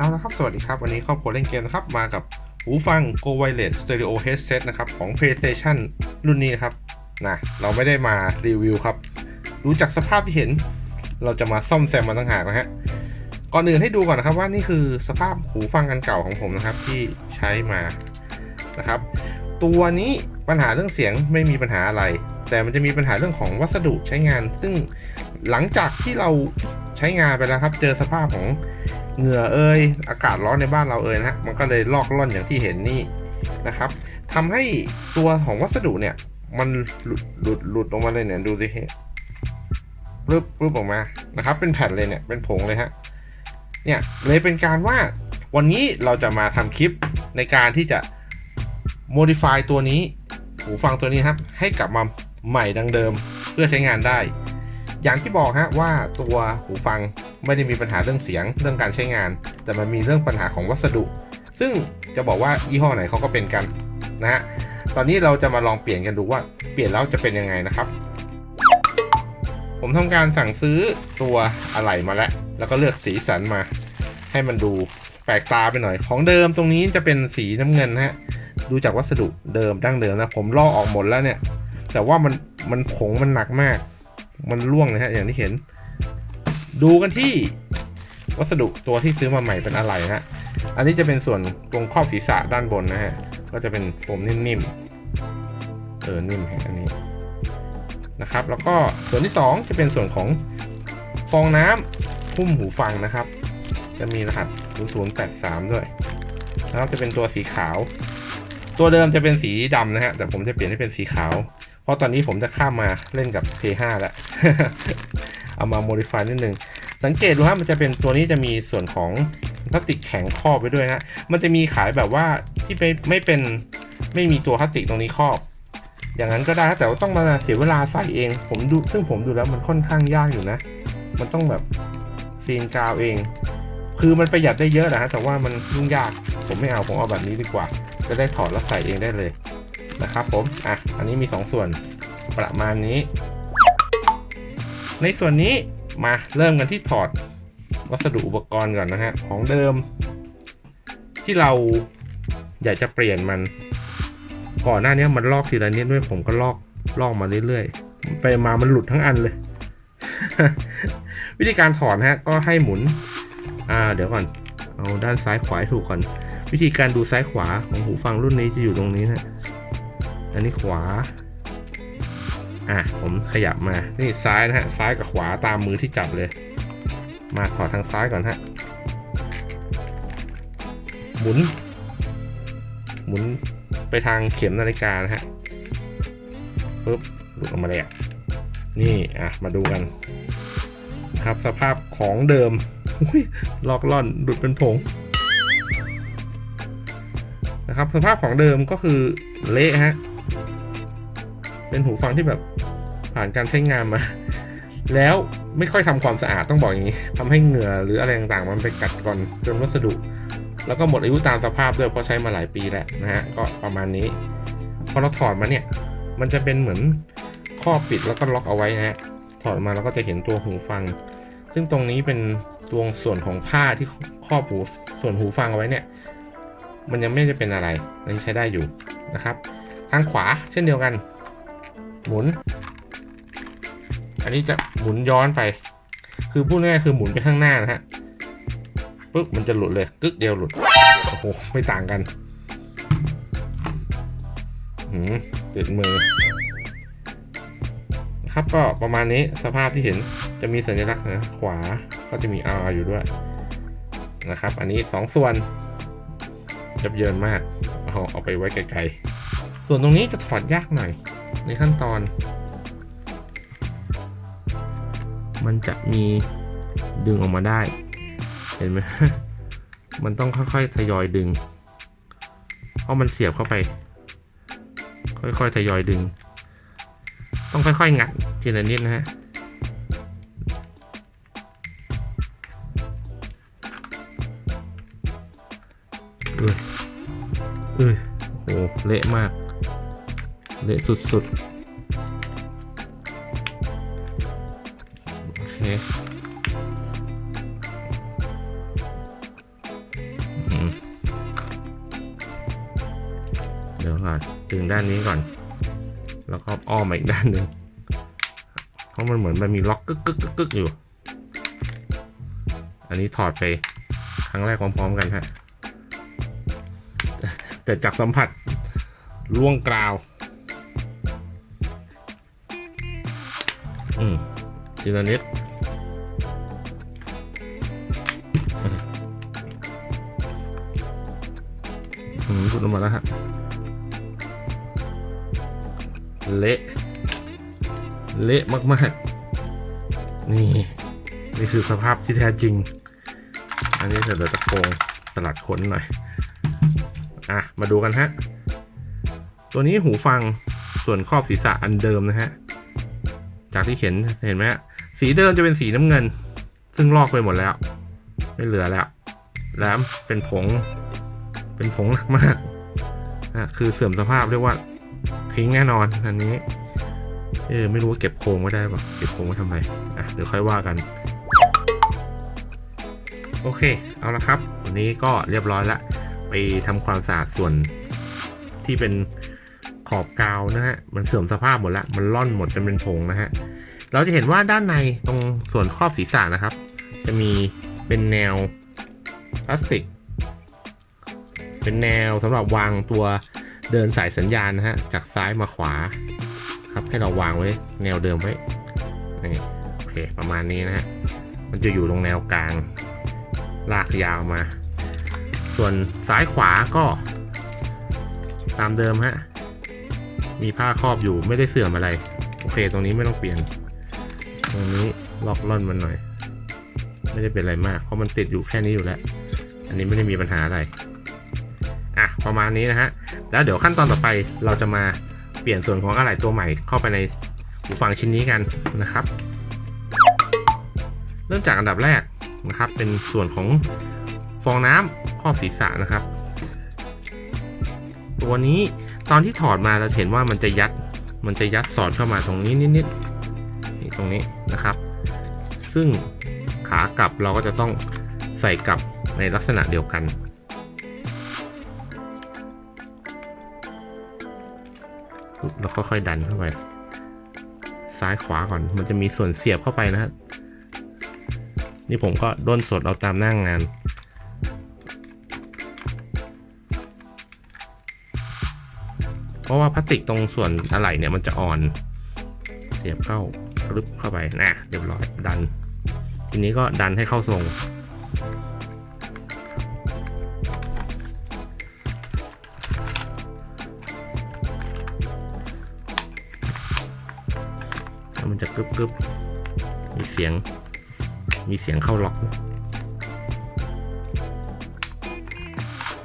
เอาละครับ สวัสดีครับ วันนี้ครอบครัวเล่นเกมนะครับ มากับหูฟัง Go Wireless Stereo Headset นะครับ ของ PlayStation รุ่นนี้นะครับนะเราไม่ได้มารีวิวครับดูจากสภาพที่เห็น เราจะมาซ่อมแซมมันต่างหากนะฮะ ก่อนอื่นให้ดูก่อนนะครับว่านี่คือสภาพหูฟังอันเก่าของผมนะครับที่ใช้มานะครับ ตัวนี้ปัญหาเรื่องเสียงไม่มีปัญหาอะไร แต่มันจะมีปัญหาเรื่องของวัสดุใช้งาน ซึ่งหลังจากที่เราใช้งานไปแล้วครับ เจอสภาพของ เหงื่อเอยอากาศร้อนในบ้านเราเอยนะฮะมันก็เลยลอกล่อนอย่างที่เห็นนี่นะครับทำให้ตัวของวัสดุเนี่ย มันหลุดหลุดหลุดออกมาเลยเนี่ยดูสิเห็นปึ๊บปึ๊บออกมานะครับ เป็นแผ่นเลยเนี่ยเป็นผงเลยฮะเนี่ยเลยเป็นการว่าวันนี้เราจะมาทำคลิปในการที่จะ modify ตัวนี้ หูฟังตัวนี้ครับ ให้กลับมาใหม่ดังเดิมเพื่อใช้งานได้ อย่างที่บอกฮะว่าตัวหูฟัง ไม่ได้มีปัญหาเรื่องเสียงเรื่องการใช้งาน แต่มันมีเรื่องปัญหาของวัสดุ ซึ่งจะบอกว่ายี่ห้อไหนเขาก็เป็นกันนะฮะตอนนี้เราจะมาลองเปลี่ยนกันดูว่าเปลี่ยนแล้วจะเป็นยังไงนะครับ ผมทำการสั่งซื้อตัวอะไหล่มาแล้ว แล้วก็เลือกสีสันมา ให้มันดูแปลกตาไปหน่อย ของเดิมตรงนี้จะเป็นสีน้ำเงินฮะดูจากวัสดุเดิมดั้งเดิมนะผมลอกออกหมดแล้วเนี่ย แต่ว่ามันมันผงมันหนักมาก มันร่วงเลยฮะอย่างที่เห็น ดูกันที่วัสดุตัวที่ซื้อมาใหม่เป็นอะไรฮะ อันนี้จะเป็นส่วนตรงครอบศีรษะด้านบนนะฮะ ก็จะเป็นโฟมนิ่มๆ เออ นิ่มฮะอันนี้นะครับ แล้วก็ส่วนที่ 2 จะเป็นส่วนของฟองน้ำหุ้มหูฟังนะครับ จะมีรหัส 0083 ด้วย แล้วจะเป็นตัวสีขาว ตัวเดิมจะเป็นสีดำนะฮะ แต่ผมจะเปลี่ยนให้เป็นสีขาว เพราะตอนนี้ผมจะข้ามมาเล่นกับ P5 แล้ว เอามา modify นิดนึงสังเกตดูฮะมันจะเป็นตัวนี้จะมีส่วนของพลาสติกแข็งครอบไปด้วยนะมันจะมีขายแบบว่าที่ไม่ไม่เป็นไม่มีตัวพลาสติกตรงนี้ครอบ อย่างนั้นก็ได้แต่ว่าต้องมาเสียเวลาใส่เอง ผมดูซึ่งผมดูแล้วมันค่อนข้างยากอยู่นะ มันต้องแบบซีนกาวเอง คือมันประหยัดได้เยอะนะฮะแต่ว่ามันยุ่งยากผมไม่เอาผมเอาแบบนี้ดีกว่า จะได้ถอดแล้วใส่เองได้เลยนะครับผมอะอันนี้มี 2ส่วนประมาณนี้ ในส่วนนี้มาเริ่มกันที่ถอดวัสดุอุปกรณ์ก่อนนะฮะ ของเดิม ที่เราอยากจะเปลี่ยนมัน ก่อนหน้านี้มันลอกทีละนิดด้วยผมก็ลอกลอกมาเรื่อยๆ ไปมามันหลุดทั้งอันเลย วิธีการถอดนะฮะก็ให้หมุน อ่า เดี๋ยวก่อน เอาด้านซ้ายขวาถูกก่อน วิธีการดูซ้ายขวาของหูฟังรุ่นนี้จะอยู่ตรงนี้นะอันนี้ขวา อะผมขยับมา นี่ซ้ายนะฮะ ซ้ายกับขวาตามมือที่จับเลย มาถอดทางซ้ายก่อนฮะ หมุน หมุนไปทางเข็มนาฬิกานะฮะปึ๊บหลุดออกมาเลยอะ นี่อะ มาดูกันครับสภาพของเดิมอุ๊ยลอกล่อนหลุดเป็นผงนะครับสภาพของเดิมก็คือเละฮะ เป็นหูฟังที่แบบผ่านการใช้งานมา แล้วไม่ค่อยทำความสะอาดต้องบอกอย่างนี้ทำให้เหงื่อหรืออะไรต่างๆ มันไปกัดก่อนจนวัสดุ แล้วก็หมดอายุตามสภาพด้วยเพราะใช้มาหลายปีแล้วนะฮะก็ประมาณนี้ พอเราถอดมาเนี่ย มันจะเป็นเหมือนข้อปิดแล้วก็ล็อกเอาไว้นะฮะถอดมาแล้วก็จะเห็นตัวหูฟัง ซึ่งตรงนี้เป็นตัวส่วนของผ้าที่ครอบหูส่วนหูฟังเอาไว้เนี่ย มันยังไม่ได้เป็นอะไรอันนี้ใช้ได้อยู่นะครับ ทางขวาเช่นเดียวกัน หมุน อันนี้จะหมุนย้อนไป คือพูดง่ายคือหมุนไปข้างหน้านะฮะปึ๊บมันจะหลุดเลยกึกเดียวหลุด โอ้โห ไม่ต่างกันหืมติดมือ ครับก็ประมาณนี้สภาพที่เห็นจะมีสัญลักษณ์นะขวาก็จะมี R อยู่ด้วยนะครับ อันนี้ 2 ส่วนยับเยินมากเอาเอาไปไว้ไกลๆ ส่วนตรงนี้จะถอดยากหน่อย ในขั้นตอน มันจะมีดึงออกมาได้ เห็นไหมมันต้องค่อยๆทยอยดึง เพราะมันเสียบเข้าไป ค่อยๆทยอยดึง ต้องค่อยๆงัดทีละนิดนะฮะเอ้ยเอ้ยโอ้เละมาก เละสุดๆ โอเคเดี๋ยวก่อนถึงด้านนี้ก่อน แล้วก็อ้อมมาอีกด้านหนึ่งเพราะมันเหมือนมันมีล็อกกึกกึกกึกกอยู่ อันนี้ถอดไปครั้งแรกพร้อมๆกันฮะแต่จากสัมผัสล่วงกราว อืมทีละนิดอืมพูดออกมาแล้วฮะ เละ เละมากๆ นี่ นี่คือสภาพที่แท้จริง อันนี้เดี๋ยวจะโกงสลัดขนหน่อย อะ มาดูกันฮะ ตัวนี้หูฟังส่วนครอบศีรษะอันเดิมนะฮะ จากที่เห็นเห็นไหมสีเดิมจะเป็นสีน้ำเงิน ซึ่งลอกไปหมดแล้ว ไม่เหลือแล้ว แล้วเป็นผง เป็นผงหนักมากอะคือเสื่อมสภาพเรียกว่าทิ้งแน่นอนอันนี้ เออไม่รู้ว่าเก็บโครงไว้ได้ปะเก็บโครงไว้ทำไมอะเดี๋ยวค่อยว่ากัน โอเค เอาละครับ วันนี้ก็เรียบร้อยละ ไปทำความสะอาดส่วนที่เป็น ขอบกาวนะฮะมันเสื่อมสภาพหมดละมันล่อนหมดจนเป็นผงนะฮะเราจะเห็นว่าด้านในตรงส่วนครอบศีรษะนะครับ จะมีเป็นแนวพลาสติก เป็นแนวสำหรับวางตัวเดินสายสัญญาณนะฮะจากซ้ายมาขวาครับให้เราวางไว้แนวเดิมไว้นี่โอเคประมาณนี้นะฮะมันจะอยู่ตรงแนวกลางลากยาวมา ส่วนซ้ายขวาก็ตามเดิมฮะ มีผ้าครอบอยู่ไม่ได้เสื่อมอะไร โอเค ตรงนี้ไม่ต้องเปลี่ยน ตรงนี้ล็อกล่อนมันหน่อย ไม่ได้เป็นอะไรมาก เพราะมันติดอยู่แค่นี้อยู่แล้ว อันนี้ไม่ได้มีปัญหาอะไร อะ ประมาณนี้นะฮะ แล้วเดี๋ยวขั้นตอนต่อไปเราจะมาเปลี่ยนส่วนของอะไหล่ตัวใหม่เข้าไปในหูฟังชิ้นนี้กันนะครับ เริ่มจากอันดับแรกนะครับ เป็นส่วนของฟองน้ำครอบศีรษะนะครับ ตัวนี้ ตอนที่ถอดมาเราเห็นว่ามันจะยัดมันจะยัดสอดเข้ามาตรงนี้นิดๆนี่ตรงนี้นะครับ ซึ่งขากลับเราก็จะต้องใส่กลับในลักษณะเดียวกันแล้วค่อยๆดันเข้าไป ซ้ายขวาก่อน มันจะมีส่วนเสียบเข้าไปนะฮะ นี่ผมก็ด้นสดเอาตามหน้างงาน ราะว่าพลาสติกตรงส่วนอะไหล่เนี่ยมันจะอ่อน เสียบเข้ารึบเข้าไปนะเรียบร้อยดัน ทีนี้ก็ดันให้เข้าทรงแล้วมันจะกรึบกรึบมีเสียง มีเสียงเข้าล็อก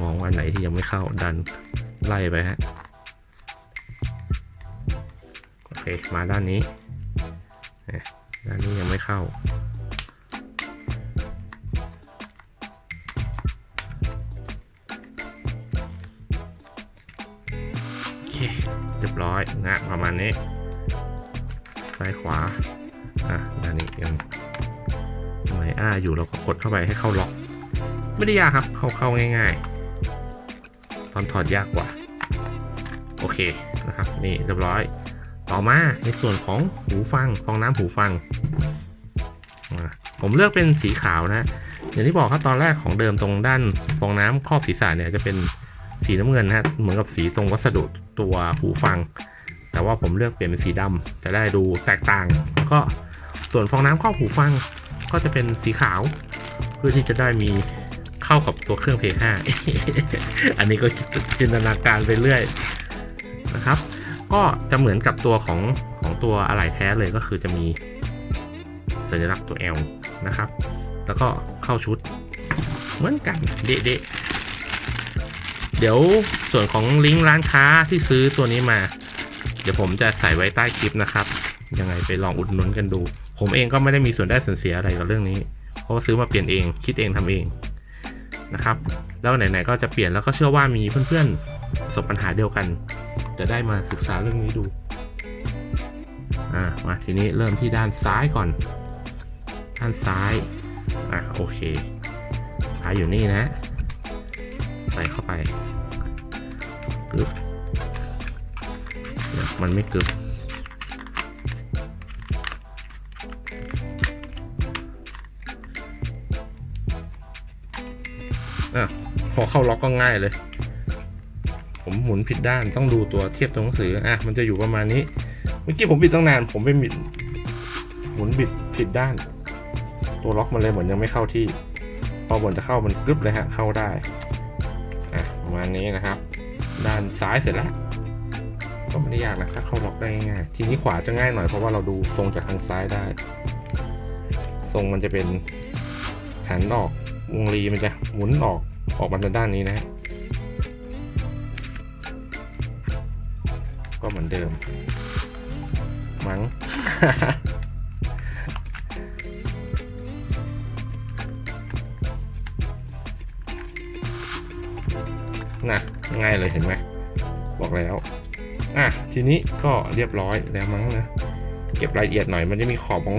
มองว่าไหนที่ยังไม่เข้าดันไล่ไปฮะ มาด้านนี้ด้านนี้ยังไม่เข้า โอเค เรียบร้อยนะประมาณนี้ ซ้ายขวา อะ ด้านนี้ยังหมายอ้าอยู่เราก็กดเข้าไปให้เข้าล็อก ไม่ได้ยากครับ เข้าเข้าง่าย ๆ ตอนถอดยากกว่า โอเคนะครับ นี่เรียบร้อย ต่อมาในส่วนของหูฟังฟองน้ำหูฟัง ผมเลือกเป็นสีขาวนะอย่างที่บอกครับตอนแรกของเดิมตรงด้านฟองน้ำครอบศีรษะเนี่ยจะเป็นสีน้ำเงินนะฮะเหมือนกับสีตรงวัสดุตัวหูฟัง แต่ว่าผมเลือกเปลี่ยนเป็นสีดำจะได้ดูแตกต่าง แล้วก็ส่วนฟองน้ำครอบหูฟังก็จะเป็นสีขาว เพื่อที่จะได้มีเข้ากับตัวเครื่อง Play 5อันนี้ก็จินตนาการไปเรื่อยนะครับ ก็จะเหมือนกับตัวของของตัวอะไหล่แท้เลยก็คือจะมีสัญลักษณ์ตัว L นะครับ แล้วก็เข้าชุดเหมือนกันเดะเดี๋ยวส่วนของลิงก์ร้านค้าที่ซื้อตัวนี้มา เดี๋ยวผมจะใส่ไว้ใต้คลิปนะครับ ยังไงไปลองอุดหนุนกันดู ผมเองก็ไม่ได้มีส่วนได้ส่วนเสียอะไรกับเรื่องนี้ เพราะว่าซื้อมาเปลี่ยนเองคิดเองทำเองนะครับ แล้วไหนๆก็จะเปลี่ยนแล้วก็เชื่อว่ามีเพื่อนๆประสบปัญหาเดียวกัน จะได้มาศึกษาเรื่องนี้ดูอ่ามาทีนี้เริ่มที่ด้านซ้ายก่อน ด้านซ้ายอะโอเคขายอยู่นี่นะ ใส่เข้าไปปึ๊บเนี่ยมันไม่กึบอะพอเข้าล็อกก็ง่ายเลย ผมหมุนผิดด้านต้องดูตัวเทียบตัวหนังสืออะมันจะอยู่ประมาณนี้ เมื่อกี้ผมบิดตั้งนาน ผมไปบิดหมุนบิดผิดด้าน ตัวล็อกมันเลยเหมือนยังไม่เข้าที่ พอเหมือนจะเข้ามันกรึบเลยฮะเข้าได้อะประมาณนี้นะครับ ด้านซ้ายเสร็จแล้วก็ไม่ได้ยากนะถ้าเข้าล็อกได้ง่ายทีนี้ขวาจะง่ายหน่อยเพราะว่าเราดูทรงจากทางซ้ายได้ ทรงมันจะเป็นหันออกวงรีมันจะหมุนออกออกมาทางด้านนี้นะฮะ ก็เหมือนเดิม มั้งน่ะง่ายเลยเห็นไหมบอกแล้ว อะ ทีนี้ก็เรียบร้อยแล้วมั้งนะ เก็บรายละเอียดหน่อยมันจะมีขอบของ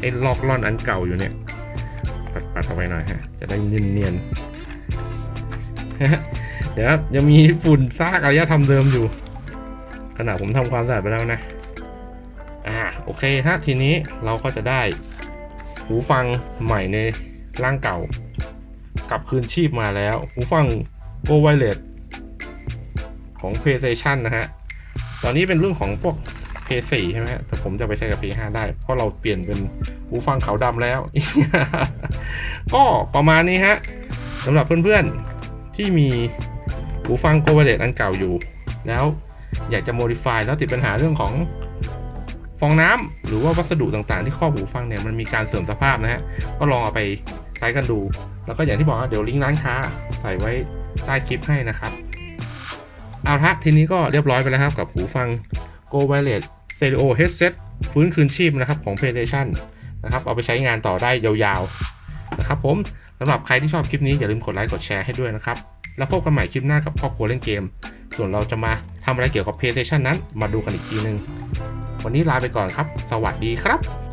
ไอ้ลอกล่อนอันเก่าอยู่เนี่ย ปัดปัดเอาไว้หน่อยฮะ จะได้เนียนเนียนๆเดี๋ยวยังมีฝุ่นซากอารยธรรมเดิมอยู่ ขณะผมทำความสะอาดไปแล้วนะ อ่าโอเคฮะทีนี้เราก็จะได้หูฟังใหม่ในร่างเก่ากลับคืนชีพมาแล้ว หูฟัง Go Wireless ของ PlayStation นะฮะ ตอนนี้เป็นเรื่องของพวก P4 ใช่ไหมฮะแต่ผมจะไปใช้กับ P5 ได้ เพราะเราเปลี่ยนเป็นหูฟังขาวดำแล้ว ก็ประมาณนี้ฮะสำหรับเพื่อนๆที่มีหูฟัง Go Wireless อันเก่าอยู่แล้ว อยากจะ modify แล้วติดปัญหาเรื่องของฟองน้ำหรือว่าวัสดุต่างๆ ที่ครอบหูฟังเนี่ยมันมีการเสื่อมสภาพนะฮะก็ลองเอาไปใช้กันดู แล้วก็อย่างที่บอกเดี๋ยวลิงก์ร้านค้าใส่ไว้ใต้คลิปให้นะครับเอาละทีนี้ก็เรียบร้อยไปแล้วครับกับหูฟัง Go Wireless Stereo Headset ฟื้นคืนชีพนะครับของ PlayStation นะครับเอาไปใช้งานต่อได้ยาวๆนะครับผมสำหรับใครที่ชอบคลิปนี้อย่าลืมกดไลค์กดแชร์ให้ด้วยนะครับ แล้วพบกันใหม่คลิปหน้ากับครอบครัวเล่นเกม ส่วนเราจะมาทำอะไรเกี่ยวกับ PlayStation นั้น มาดูกันอีกทีนึง วันนี้ลาไปก่อนครับ สวัสดีครับ